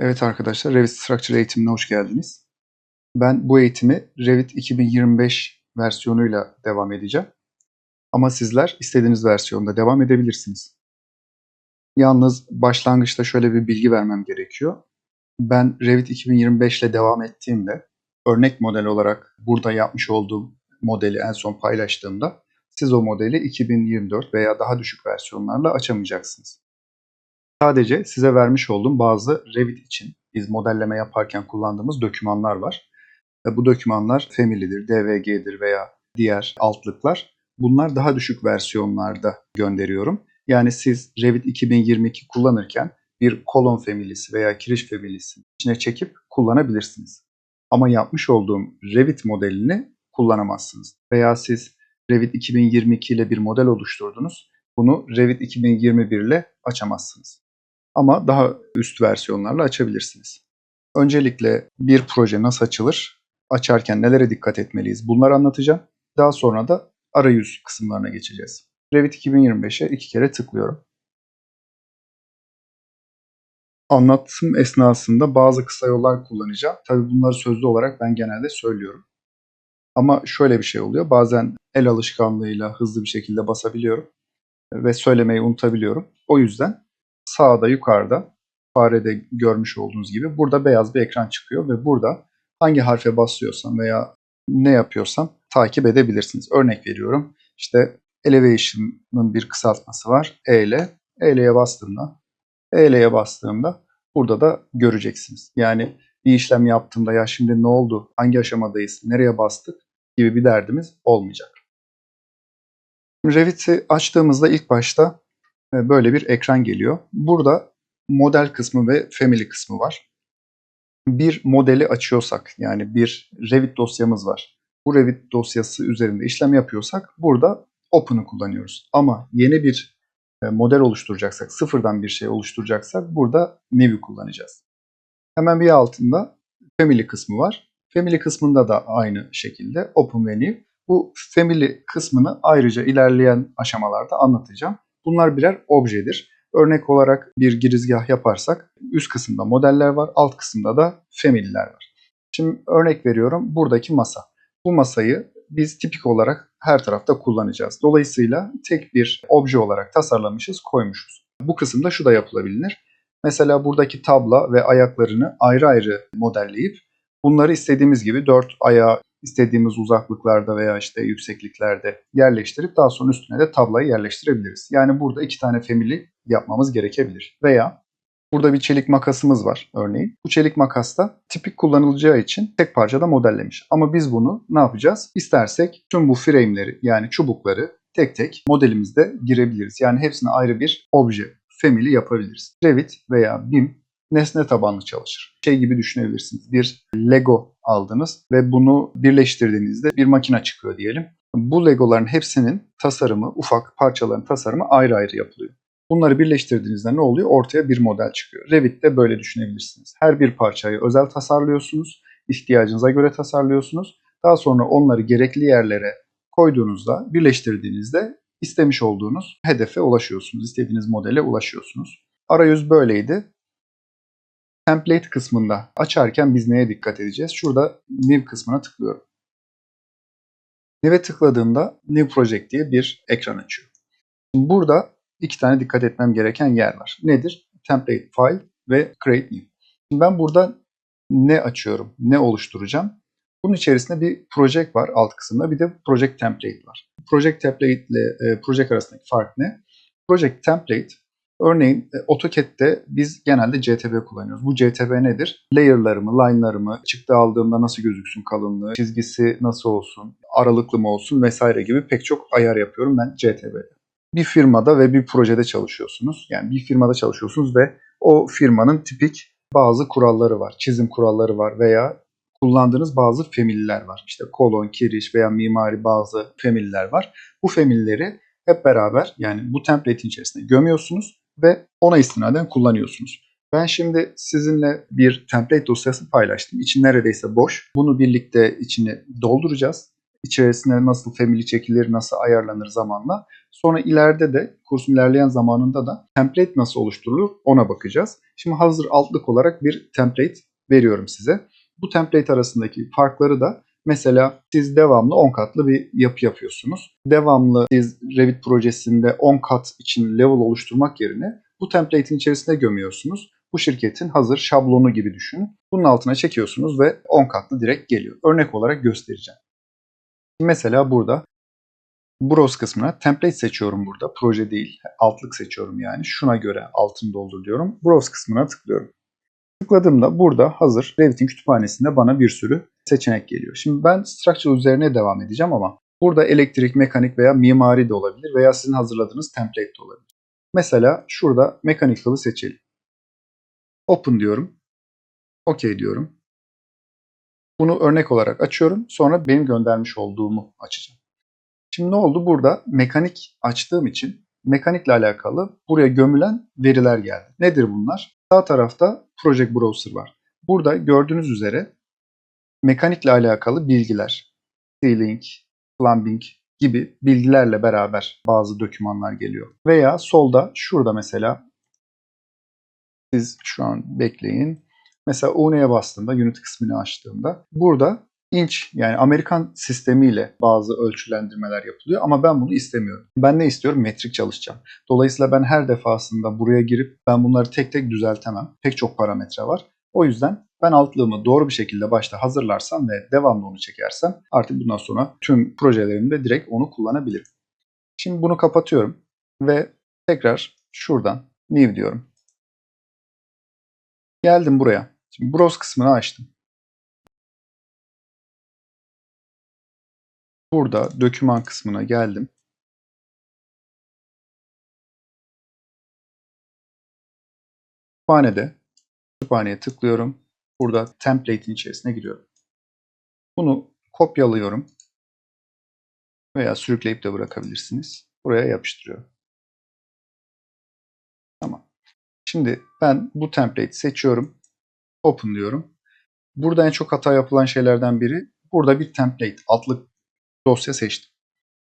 Evet arkadaşlar, Revit Structure eğitimine hoş geldiniz. Ben bu eğitimi Revit 2025 versiyonuyla devam edeceğim. Ama sizler istediğiniz versiyonda devam edebilirsiniz. Yalnız başlangıçta şöyle bir bilgi vermem gerekiyor. Ben Revit 2025 ile devam ettiğimde örnek model olarak burada yapmış olduğum modeli en son paylaştığımda siz o modeli 2024 veya daha düşük versiyonlarla açamayacaksınız. Sadece size vermiş olduğum bazı Revit için biz modelleme yaparken kullandığımız dokümanlar var. Ve bu dokümanlar Family'dir, DVG'dir veya diğer altlıklar. Bunlar daha düşük versiyonlarda gönderiyorum. Yani siz Revit 2022 kullanırken bir kolon family'si veya kiriş family'si içine çekip kullanabilirsiniz. Ama yapmış olduğum Revit modelini kullanamazsınız. Veya siz Revit 2022 ile bir model oluşturdunuz. Bunu Revit 2021 ile açamazsınız ama daha üst versiyonlarla açabilirsiniz. Öncelikle bir proje nasıl açılır, açarken nelere dikkat etmeliyiz bunları anlatacağım. Daha sonra da arayüz kısımlarına geçeceğiz. Revit 2025'e iki kere tıklıyorum. Anlatım esnasında bazı kısa yollar kullanacağım. Tabii bunları sözlü olarak ben genelde söylüyorum. Ama şöyle bir şey oluyor. Bazen el alışkanlığıyla hızlı bir şekilde basabiliyorum ve söylemeyi unutabiliyorum. O yüzden sağda yukarıda farede görmüş olduğunuz gibi burada beyaz bir ekran çıkıyor ve burada hangi harfe basıyorsam veya ne yapıyorsam takip edebilirsiniz. Örnek veriyorum işte elevation'ın bir kısaltması var. E ile. E ile'ye bastığımda E ile'ye bastığımda burada da göreceksiniz. Yani bir işlem yaptığımda ya şimdi ne oldu, hangi aşamadayız, nereye bastık gibi bir derdimiz olmayacak. Revit'i açtığımızda ilk başta böyle bir ekran geliyor. Burada model kısmı ve family kısmı var. Bir modeli açıyorsak yani bir Revit dosyamız var. Bu Revit dosyası üzerinde işlem yapıyorsak burada Open'ı kullanıyoruz. Ama yeni bir e, model oluşturacaksak, sıfırdan bir şey oluşturacaksak burada New'ü kullanacağız. Hemen bir altında Family kısmı var. Family kısmında da aynı şekilde Open ve New. Bu Family kısmını ayrıca ilerleyen aşamalarda anlatacağım. Bunlar birer objedir. Örnek olarak bir girizgah yaparsak üst kısımda modeller var, alt kısımda da family'ler var. Şimdi örnek veriyorum buradaki masa. Bu masayı biz tipik olarak her tarafta kullanacağız. Dolayısıyla tek bir obje olarak tasarlamışız, koymuşuz. Bu kısımda şu da yapılabilir. Mesela buradaki tabla ve ayaklarını ayrı ayrı modelleyip bunları istediğimiz gibi dört ayağı istediğimiz uzaklıklarda veya işte yüksekliklerde yerleştirip daha sonra üstüne de tablayı yerleştirebiliriz. Yani burada iki tane family yapmamız gerekebilir. Veya burada bir çelik makasımız var örneğin. Bu çelik makasta tipik kullanılacağı için tek parçada modellemiş. Ama biz bunu ne yapacağız? İstersek tüm bu frame'leri yani çubukları tek tek modelimizde girebiliriz. Yani hepsine ayrı bir obje, family yapabiliriz. Revit veya BIM nesne tabanlı çalışır. Şey gibi düşünebilirsiniz. Bir Lego aldınız ve bunu birleştirdiğinizde bir makine çıkıyor diyelim. Bu Legoların hepsinin tasarımı, ufak parçaların tasarımı ayrı ayrı yapılıyor. Bunları birleştirdiğinizde ne oluyor? Ortaya bir model çıkıyor. Revit'te böyle düşünebilirsiniz. Her bir parçayı özel tasarlıyorsunuz, ihtiyacınıza göre tasarlıyorsunuz. Daha sonra onları gerekli yerlere koyduğunuzda, birleştirdiğinizde istemiş olduğunuz hedefe ulaşıyorsunuz, istediğiniz modele ulaşıyorsunuz. Arayüz böyleydi. Template kısmında açarken biz neye dikkat edeceğiz? Şurada New kısmına tıklıyorum. New'e tıkladığımda New Project diye bir ekran açıyor. Şimdi burada iki tane dikkat etmem gereken yer var. Nedir? Template File ve Create New. Şimdi ben burada ne açıyorum, ne oluşturacağım? Bunun içerisinde bir project var alt kısımda, bir de project template var. Project template ile e, project arasındaki fark ne? Project template Örneğin e, AutoCAD'de biz genelde CTB kullanıyoruz. Bu CTB nedir? Layer'larımı, line'larımı, çıktı aldığımda nasıl gözüksün kalınlığı, çizgisi nasıl olsun, aralıklı mı olsun vesaire gibi pek çok ayar yapıyorum ben CTB'de. Bir firmada ve bir projede çalışıyorsunuz. Yani bir firmada çalışıyorsunuz ve o firmanın tipik bazı kuralları var. Çizim kuralları var veya kullandığınız bazı familyer var. İşte kolon, kiriş veya mimari bazı familyer var. Bu familleri hep beraber yani bu template'in içerisine gömüyorsunuz ve ona istinaden kullanıyorsunuz. Ben şimdi sizinle bir template dosyası paylaştım. İçi neredeyse boş. Bunu birlikte içini dolduracağız. içerisine nasıl family çekilir, nasıl ayarlanır zamanla. Sonra ileride de kursun ilerleyen zamanında da template nasıl oluşturulur ona bakacağız. Şimdi hazır altlık olarak bir template veriyorum size. Bu template arasındaki farkları da mesela siz devamlı 10 katlı bir yapı yapıyorsunuz. Devamlı siz Revit projesinde 10 kat için level oluşturmak yerine bu template'in içerisine gömüyorsunuz. Bu şirketin hazır şablonu gibi düşünün. Bunun altına çekiyorsunuz ve 10 katlı direkt geliyor. Örnek olarak göstereceğim. Mesela burada Browse kısmına template seçiyorum burada. Proje değil, altlık seçiyorum yani. Şuna göre altını doldur diyorum. Browse kısmına tıklıyorum. Tıkladığımda burada hazır Revit'in kütüphanesinde bana bir sürü seçenek geliyor. Şimdi ben structure üzerine devam edeceğim ama burada elektrik, mekanik veya mimari de olabilir veya sizin hazırladığınız template de olabilir. Mesela şurada mechanical'ı seçelim. Open diyorum. OK diyorum. Bunu örnek olarak açıyorum. Sonra benim göndermiş olduğumu açacağım. Şimdi ne oldu? Burada mekanik açtığım için mekanikle alakalı buraya gömülen veriler geldi. Nedir bunlar? Sağ tarafta Project Browser var. Burada gördüğünüz üzere mekanikle alakalı bilgiler, sealing, plumbing gibi bilgilerle beraber bazı dokümanlar geliyor. Veya solda şurada mesela siz şu an bekleyin. Mesela UNE'ye bastığımda, Unity kısmını açtığımda burada inç yani Amerikan sistemiyle bazı ölçülendirmeler yapılıyor ama ben bunu istemiyorum. Ben ne istiyorum? Metrik çalışacağım. Dolayısıyla ben her defasında buraya girip ben bunları tek tek düzeltemem. Pek çok parametre var. O yüzden ben altlığımı doğru bir şekilde başta hazırlarsam ve devamlı onu çekersem artık bundan sonra tüm projelerimde direkt onu kullanabilirim. Şimdi bunu kapatıyorum ve tekrar şuradan new diyorum. Geldim buraya. Şimdi browse kısmını açtım. Burada doküman kısmına geldim. Kütüphanede kütüphaneye tıklıyorum. Burada template'in içerisine giriyorum. Bunu kopyalıyorum. Veya sürükleyip de bırakabilirsiniz. Buraya yapıştırıyorum. Tamam. Şimdi ben bu template'i seçiyorum. Open diyorum. Burada en çok hata yapılan şeylerden biri burada bir template, altlık dosya seçtim.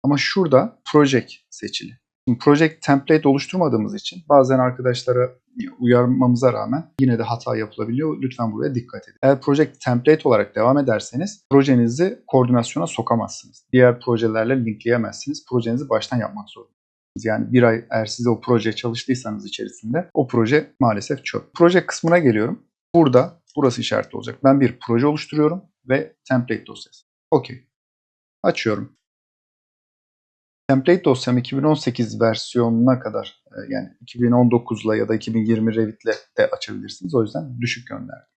Ama şurada project seçili. Şimdi project template oluşturmadığımız için bazen arkadaşlara uyarmamıza rağmen yine de hata yapılabiliyor. Lütfen buraya dikkat edin. Eğer project template olarak devam ederseniz projenizi koordinasyona sokamazsınız. Diğer projelerle linkleyemezsiniz. Projenizi baştan yapmak zorundasınız. Yani bir ay eğer siz o proje çalıştıysanız içerisinde o proje maalesef çöp. Proje kısmına geliyorum. Burada burası işaretli olacak. Ben bir proje oluşturuyorum ve template dosyası. Okey. Açıyorum. Template dosyam 2018 versiyonuna kadar e, yani 2019'la ya da 2020 Revit'le de açabilirsiniz. O yüzden düşük gönderdim.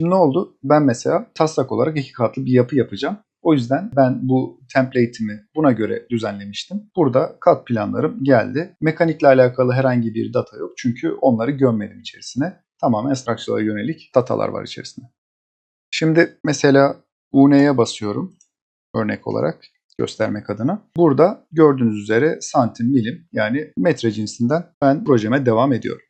Şimdi ne oldu? Ben mesela taslak olarak iki katlı bir yapı yapacağım. O yüzden ben bu template'imi buna göre düzenlemiştim. Burada kat planlarım geldi. Mekanikle alakalı herhangi bir data yok. Çünkü onları gömmedim içerisine. Tamamen structure'a yönelik datalar var içerisinde. Şimdi mesela UN'ye basıyorum örnek olarak göstermek adına. Burada gördüğünüz üzere santim, milim yani metre cinsinden ben projeme devam ediyorum.